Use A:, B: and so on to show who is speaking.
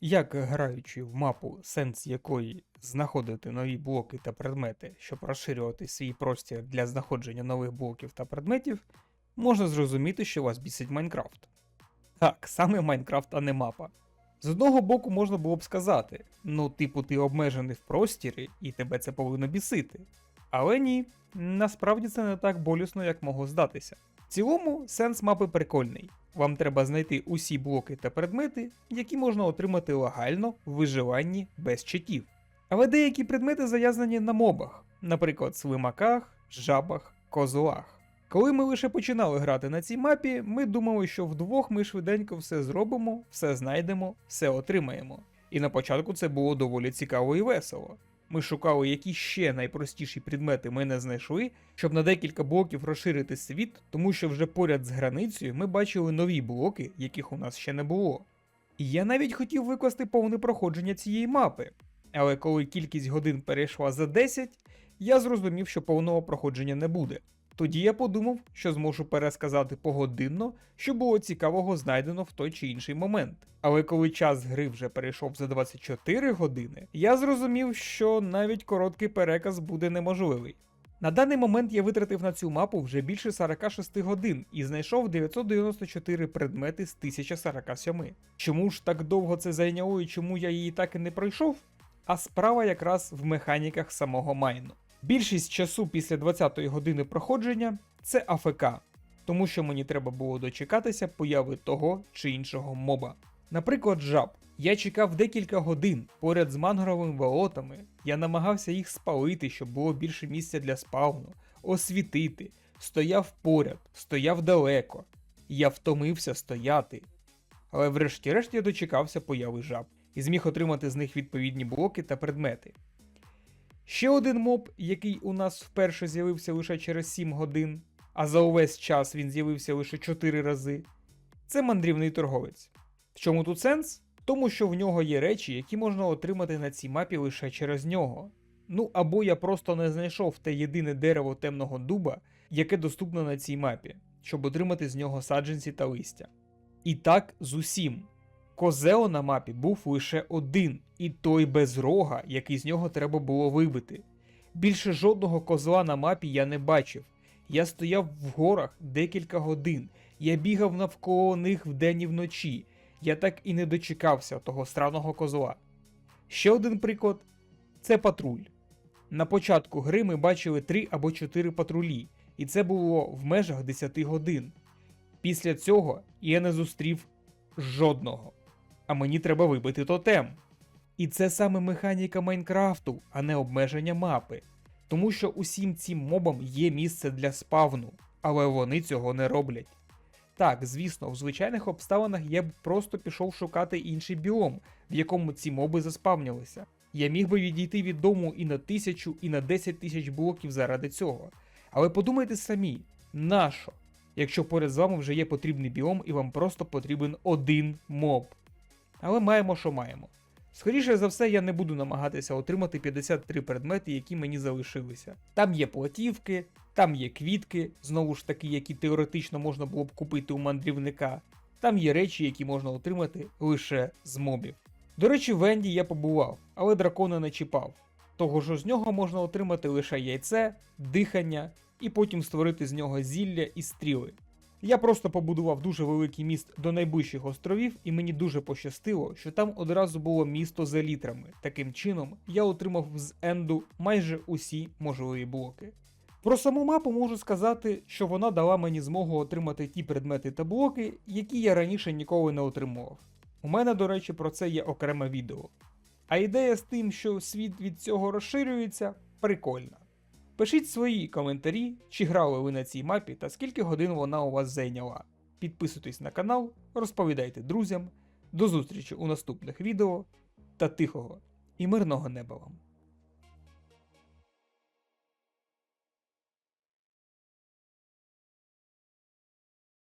A: Як граючи в мапу, сенс якої знаходити нові блоки та предмети, щоб розширювати свій простір для знаходження нових блоків та предметів, можна зрозуміти, що вас бісить Майнкрафт. Так, саме Майнкрафт, а не мапа. З одного боку можна було б сказати, ну, типу, ти обмежений в простірі, і тебе це повинно бісити. Але ні, насправді це не так болісно, як могло здатися. В цілому, сенс мапи прикольний. Вам треба знайти усі блоки та предмети, які можна отримати легально в виживанні без читів. Але деякі предмети зав'язані на мобах, наприклад, слимаках, жабах, козлах. Коли ми лише починали грати на цій мапі, ми думали, що вдвох ми швиденько все зробимо, все знайдемо, все отримаємо. І на початку це було доволі цікаво і весело. Ми шукали, які ще найпростіші предмети ми не знайшли, щоб на декілька блоків розширити світ, тому що вже поряд з границею ми бачили нові блоки, яких у нас ще не було. І я навіть хотів викласти повне проходження цієї мапи. Але коли кількість годин перейшла за 10, я зрозумів, що повного проходження не буде. Тоді я подумав, що зможу пересказати погодинно, що було цікавого знайдено в той чи інший момент. Але коли час гри вже перейшов за 24 години, я зрозумів, що навіть короткий переказ буде неможливий. На даний момент я витратив на цю мапу вже більше 46 годин і знайшов 994 предмети з 1047. Чому ж так довго це зайняло і чому я її так і не пройшов? А справа якраз в механіках самого майну. Більшість часу після 20-ї години проходження це АФК, тому що мені треба було дочекатися появи того чи іншого моба. Наприклад, жаб. Я чекав декілька годин поряд з мангровими болотами, я намагався їх спалити, щоб було більше місця для спавну, освітити, стояв поряд, стояв далеко. Я втомився стояти. Але врешті-решт я дочекався появи жаб і зміг отримати з них відповідні блоки та предмети. Ще один моб, який у нас вперше з'явився лише через 7 годин, а за увесь час він з'явився лише 4 рази. Це мандрівний торговець. В чому тут сенс? Тому що в нього є речі, які можна отримати на цій мапі лише через нього. Ну або я просто не знайшов те єдине дерево темного дуба, яке доступно на цій мапі, щоб отримати з нього саджанці та листя. І так з усім. Козео на мапі був лише один, і той без рога, який з нього треба було вибити. Більше жодного козла на мапі я не бачив. Я стояв в горах декілька годин, я бігав навколо них вдень і вночі. Я так і не дочекався того странного козла. Ще один приклад це патруль. На початку гри ми бачили 3 або 4 патрулі, і це було в межах 10 годин. Після цього я не зустрів жодного. А мені треба вибити тотем. І це саме механіка Майнкрафту, а не обмеження мапи. Тому що усім цим мобам є місце для спавну, але вони цього не роблять. Так, звісно, в звичайних обставинах я б просто пішов шукати інший біом, в якому ці моби заспавнялися. Я міг би відійти від дому і на тисячу, і на 10 тисяч блоків заради цього. Але подумайте самі, нащо? Якщо поряд з вами вже є потрібний біом і вам просто потрібен один моб. Але маємо, що маємо. Скоріше за все, я не буду намагатися отримати 53 предмети, які мені залишилися. Там є платівки, там є квітки, знову ж таки, які теоретично можна було б купити у мандрівника. Там є речі, які можна отримати лише з мобів. До речі, в Енді я побував, але дракона не чіпав. Того що з нього можна отримати лише яйце, дихання і потім створити з нього зілля і стріли. Я просто побудував дуже великий міст до найближчих островів, і мені дуже пощастило, що там одразу було місто з елітрами. Таким чином, я отримав з Енду майже усі можливі блоки. Про саму мапу можу сказати, що вона дала мені змогу отримати ті предмети та блоки, які я раніше ніколи не отримував. У мене, до речі, про це є окреме відео. А ідея з тим, що світ від цього розширюється, прикольна. Пишіть свої коментарі, чи грали ви на цій мапі та скільки годин вона у вас зайняла. Підписуйтесь на канал, розповідайте друзям. До зустрічі у наступних відео та тихого і мирного неба вам!